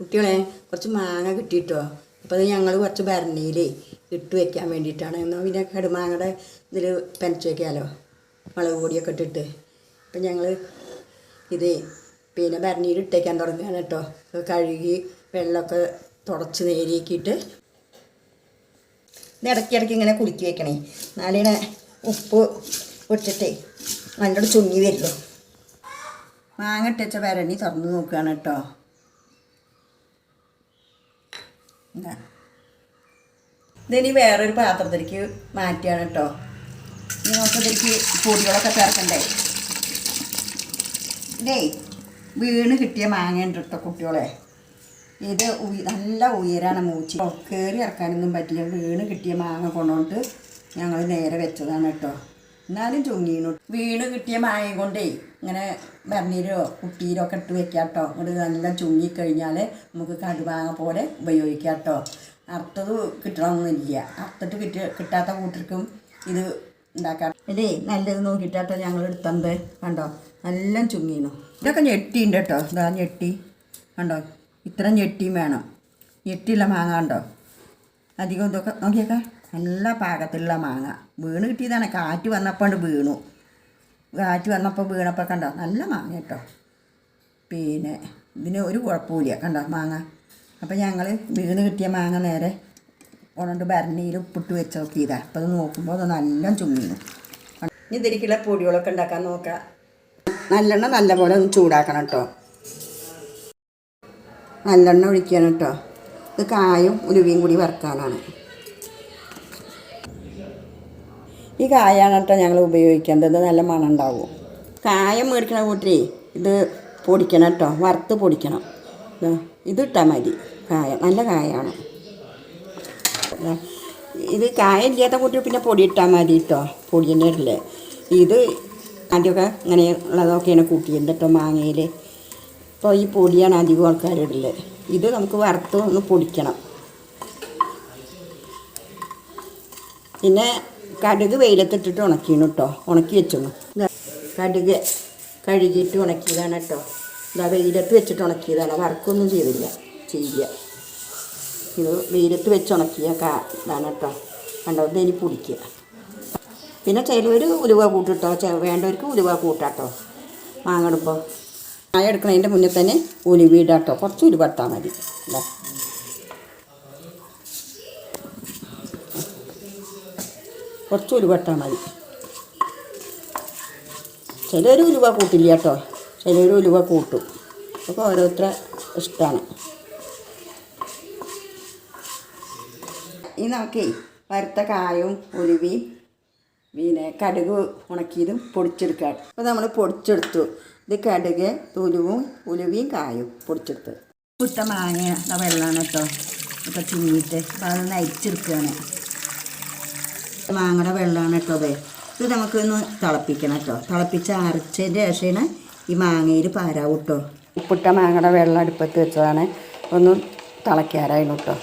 കുട്ടികളെ കുറച്ച് മാങ്ങ കിട്ടിയിട്ടോ? അപ്പോൾ അത് ഞങ്ങൾ കുറച്ച് ഭരണിയിൽ ഇട്ട് വെക്കാൻ വേണ്ടിയിട്ടാണ്. എന്നാൽ പിന്നെ കടുമാങ്ങയുടെ ഇതിൽ പെനച്ച് വയ്ക്കാമല്ലോ മുളക് പൊടിയൊക്കെ ഇട്ടിട്ട്. അപ്പം ഞങ്ങൾ ഇത് പിന്നെ ഭരണിയിൽ ഇട്ടേക്കാൻ തുടങ്ങുകയാണ് കേട്ടോ. കഴുകി വെള്ളമൊക്കെ തുടച്ച് നേരിയാക്കിയിട്ട് ഇത് ഇടയ്ക്ക് ഇടയ്ക്ക് ഇങ്ങനെ കുലുക്കി വെക്കണേ. നാലിനെ ഉപ്പ് ഇട്ടിട്ടേ നല്ലോണം ചുങ്ങി വരുള്ളൂ മാങ്ങ ഇട്ടുവെച്ച ഭരണി തുറന്ന് നോക്കുകയാണ് കേട്ടോ. ഇതാ. ഇതിനി വേറൊരു പാത്രത്തിലേക്ക് മാറ്റിയാണ് കേട്ടോ ഇനി നമുക്ക് പൊടികളൊക്കെ ചേർക്കണ്ടേ? ഇതേ വീണ് കിട്ടിയ മാങ്ങയുണ്ട് കേട്ടോ കുട്ടികളെ. ഇത് ഉയ- നല്ല ഉയരാണ് മൂച്ചി. കയറി ഇറക്കാനൊന്നും പറ്റില്ല. വീണ് കിട്ടിയ മാങ്ങ കൊണ്ടുകൊണ്ട് ഞങ്ങൾ നേരെ വെച്ചതാണ് കേട്ടോ എന്നാലും ചുങ്ങീനു വീണ് കിട്ടിയ മാങ്ങ കൊണ്ടേ ഇങ്ങനെ ഭരണിയിലോ കുട്ടീരോ ഒക്കെ ഇട്ട് വെക്കാം കേട്ടോ ഇവിടെ നല്ല ചുങ്ങിക്കഴിഞ്ഞാൽ നമുക്ക് കടുവാങ്ങ പോലെ ഉപയോഗിക്കാം കേട്ടോ അറുത്തത് കിട്ടണമെന്നില്ല അറുത്തിട്ട് കിട്ടി കിട്ടാത്ത കൂട്ടർക്കും ഇത് ഉണ്ടാക്കാം അല്ലേ നല്ലത് നോക്കിയിട്ടാട്ടോ ഞങ്ങൾ എടുത്തത്. കണ്ടോ? നല്ല ചുങ്ങീനു ഇതൊക്കെ ഞെട്ടിയുണ്ട് കേട്ടോ ഇതാ ഞെട്ടി. കണ്ടോ? ഇത്ര ഞെട്ടിയും വേണം. ഞെട്ടിയുള്ള മാങ്ങ കണ്ടോ? അധികം ഇതൊക്കെ നോക്കിയേക്കാം. നല്ല പാകത്തിലുള്ള മാങ്ങ. വീണ് കിട്ടിയതാണ്. കാറ്റ് വന്നപ്പോൾ വീണു. കാറ്റ് വന്നപ്പോൾ വീണപ്പോൾ കണ്ടോ? നല്ല മാങ്ങ കേട്ടോ. പിന്നെ ഇതിന് ഒരു കുഴപ്പമില്ല കണ്ടോ മാങ്ങ? അപ്പോൾ ഞങ്ങൾ വീണ് കിട്ടിയ മാങ്ങ നേരെ ഉണണ്ട് ഭരണിയിൽ ഉപ്പിട്ട് വെച്ച് നോക്കിയതാണ് അപ്പോൾ അത് നോക്കുമ്പോൾ അത് നല്ല ചുമ്മീനു. ഇനി ഇതിലേക്കുള്ള പൊടികളൊക്കെ ഉണ്ടാക്കാൻ നോക്കാം. നല്ലെണ്ണ നല്ലപോലെ ഒന്ന് ചൂടാക്കണം കേട്ടോ. നല്ലെണ്ണ ഒഴിക്കണം കേട്ടോ. ഇത് കായും ഉലുവയും കൂടി വറുക്കാനാണ്. ഈ കായാണ് കേട്ടോ ഞങ്ങൾ ഉപയോഗിക്കേണ്ടത് നല്ല മണം ഉണ്ടാവും കായം മേടിക്കണ കൂട്ടി ഇത് പൊടിക്കണം കേട്ടോ. വറുത്ത് പൊടിക്കണം. ഇത് ഇട്ടാൽ മതി. കായ നല്ല കായാണ്. ഇത് കായം ഇല്ലാത്ത കൂട്ടി പിന്നെ പൊടി ഇട്ടാൽ മതി കേട്ടോ. പൊടി തന്നെ ഇടില്ലേ ഇത് ആദ്യമൊക്കെ ഇങ്ങനെ ഉള്ളതൊക്കെയാണ് കൂട്ടിയത് കേട്ടോ മാങ്ങയിൽ ഇപ്പോൾ ഈ പൊടിയാണ് അധികം ആൾക്കാരിടൽ ഇത് നമുക്ക് വറുത്ത് ഒന്ന് പൊടിക്കണം. പിന്നെ കടുക് വെയിലത്തിട്ടിട്ട് ഉണക്കിയാണ് കേട്ടോ ഉണക്കി വെച്ചോളൂ കടുക് കഴുകിയിട്ട് ഉണക്കിയതാണ് കേട്ടോ ഇതാ വെയിലത്ത് വെച്ചിട്ട് ഉണക്കിയതാണ്. വറുക്കൊന്നും ചെയ്തില്ല. ചെയ്യുക ഇത് വെയിലത്ത് വെച്ച് ഉണക്കിയ കാ ഇതാണ് കേട്ടോ കണ്ടോ? ഇതിനി പൊടിക്കുക പിന്നെ ചിലവർ ഉലുവ കൂട്ടിട്ടോ വേണ്ടവർക്ക് ഉലുവ കൂട്ടാട്ടോ മാങ്ങടുമ്പോൾ ചായ എടുക്കുന്നതിന്റെ മുന്നേ തന്നെ ഉലുവ ഇടാട്ടോ കുറച്ച് ഉലുവ ഇട്ടാൽ മതി. കുറച്ച് ഉലുവ ഇട്ടാൽ മതി. ചിലർ ഉലുവ കൂട്ടില്ല കേട്ടോ. ചിലർ ഉലുവ കൂട്ടും. അപ്പോൾ ഓരോരുത്തരെ ഇഷ്ടമാണ് ഈ നമുക്ക് വരുത്ത കായും ഉലുവയും പിന്നെ കടുക് ഉണക്കിയതും പൊടിച്ചെടുക്കുക അപ്പോൾ നമ്മൾ പൊടിച്ചെടുത്തു. ഇത് കടുക് ഉലുവും ഉലുവയും കായും പൊടിച്ചെടുത്ത് പുത്ത മാങ്ങ വെള്ളമാണ് കേട്ടോ. ഒക്കെ തിന്നിട്ട് അപ്പോൾ അത് അരിച്ചെടുക്കുകയാണ് മാങ്ങയുടെ വെള്ളമാണ് കേട്ടോ ഇത്. നമുക്കൊന്ന് തിളപ്പിക്കണം കേട്ടോ. തിളപ്പിച്ച് അരച്ചതിന്റെ ശേഷമാണ് ഈ മാങ്ങയിൽ പാരാവും കേട്ടോ. ഉപ്പിട്ട മാങ്ങയുടെ വെള്ളം അടുപ്പത്ത് വെച്ചതാണ്. ഒന്ന് തിളയ്ക്കാറായിരുന്നു കേട്ടോ.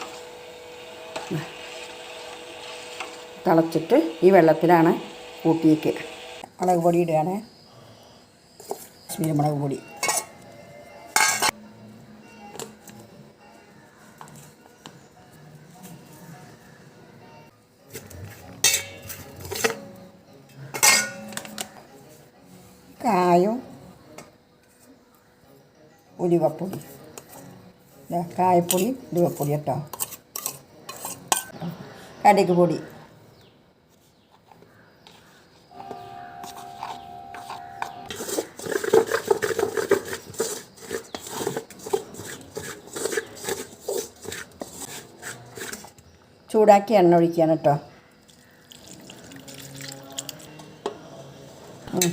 തിളച്ചിട്ട് ഈ വെള്ളത്തിലാണ് കൂട്ടിയേക്ക്. മുളക് പൊടി ഇടുകയാണ്. കാശ്മീരി മുളക് പൊടി. ഉലുവപ്പൊടി. കായപ്പൊടി ഉലുവപ്പൊടി കേട്ടോ. കടുക് പൊടി. ചൂടാക്കി എണ്ണ ഒഴിക്കുകയാണ് കേട്ടോ.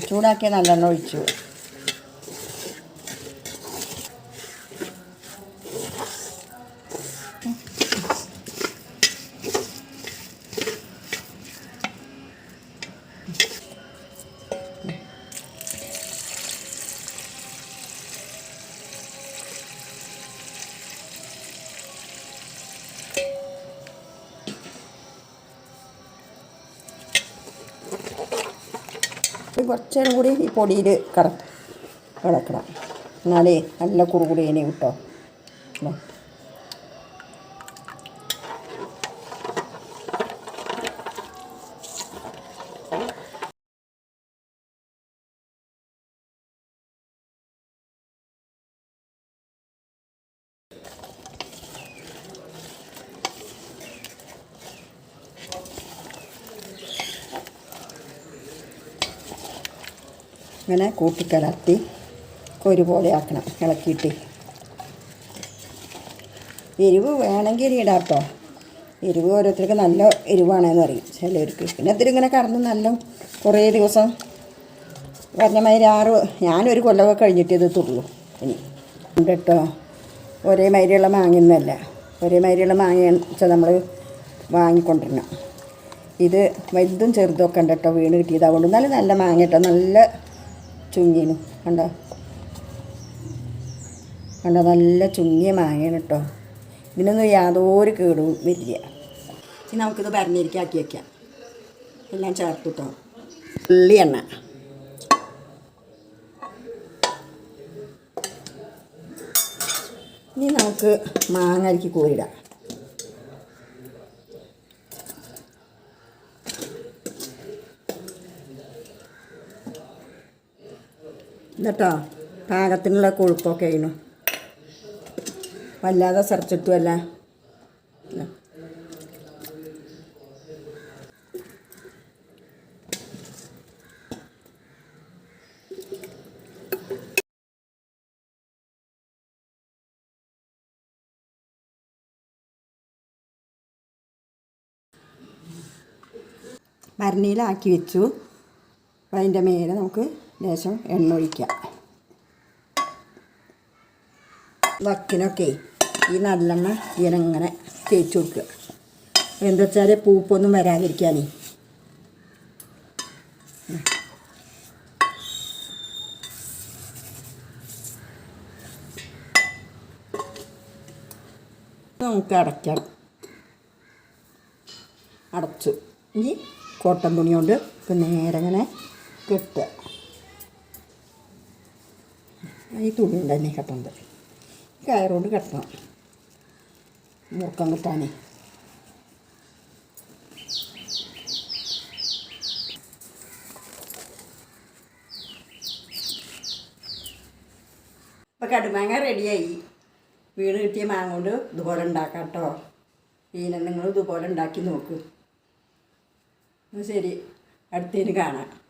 ചൂടാക്കിയ നല്ലെണ്ണ ഒഴിച്ചു. കുറച്ച് നേരം കൂടി ഈ പൊടിയിൽ കറ കിടക്കണം. എന്നാലേ നല്ല കുറുകുടിയേനെ കിട്ടോ. ഇങ്ങനെ കൂട്ടിക്കലർത്തി ഒരുപോലെ ആക്കണം ഇളക്കിയിട്ട്. എരിവ് വേണമെങ്കിൽ ഇടാം കേട്ടോ എരിവ് ഓരോരുത്തർക്ക് നല്ല എരിവാണെന്ന് പറയും ചിലർക്ക്. പിന്നെ ഇതിൽ ഇങ്ങനെ കടന്ന് നല്ല കുറേ ദിവസം പറഞ്ഞ മാതിരി ആറ് ഞാനൊരു കൊല്ലമൊക്കെ കഴിഞ്ഞിട്ട് ഇത് തുള്ളൂ ഇനി ഉണ്ട് കേട്ടോ ഒരേ മാതിരിയുള്ള മാങ്ങയൊന്നുമല്ല. ഒരേ മാതിരിയുള്ള മാങ്ങ വെച്ചാൽ നമ്മൾ വാങ്ങിക്കൊണ്ടിരണം ഇത് വലുതും ചെറുതും ഒക്കെ ഉണ്ട് കേട്ടോ വീണ് കിട്ടിയത്. അതുകൊണ്ട് നല്ല നല്ല മാങ്ങ കേട്ടോ. നല്ല ചുങ്ങിനും കണ്ടോ? കണ്ടോ? നല്ല ചുങ്ങിയ മാങ്ങയാണ് കേട്ടോ. ഇതിനൊന്നും യാതൊരു കേടും വരില്ല. ഇനി നമുക്കിത് ഭരണിയിരിക്കാക്കി വയ്ക്കാം എല്ലാം ചേർത്ത് കേട്ടോ. ഉള്ളി എണ്ണ. ഇനി നമുക്ക് മാങ്ങ അരിക്ക് കോരിടാം. എന്നിട്ടോ പാകത്തിനുള്ള കൊഴുപ്പൊക്കെ ആയിരുന്നു വല്ലാതെ സെറച്ചിട്ടുമല്ല ഭരണിയിലാക്കി വെച്ചു. അതിന്റെ മേലെ നമുക്ക് ലേശം എണ്ണ വക്കിനൊക്കെ ഈ നല്ലെണ്ണ ഇതിനങ്ങനെ തേച്ച് കൊടുക്കുക. എന്താ വെച്ചാൽ പൂപ്പൊന്നും വരാതിരിക്കാനേ. നമുക്ക് അടയ്ക്കാം. അടച്ചു. ഇനി കോട്ടൻ തുണി കൊണ്ട് നേരെ ഇങ്ങനെ കെട്ടുക. ഈ തുണി ഉണ്ടായി തന്നെ കെട്ടേണ്ടത് കയറുകൊണ്ട് കെട്ടണം. മുറുക്കം കിട്ടാനേ. ഇപ്പം കടുമാങ്ങ റെഡിയായി. വീട് കിട്ടിയ മാങ്ങ കൊണ്ട് ഇതുപോലെ ഉണ്ടാക്കാം കേട്ടോ പിന്നെ നിങ്ങൾ ഇതുപോലെ ഉണ്ടാക്കി നോക്കൂ. ശരി. അടുത്തതിന് കാണാം.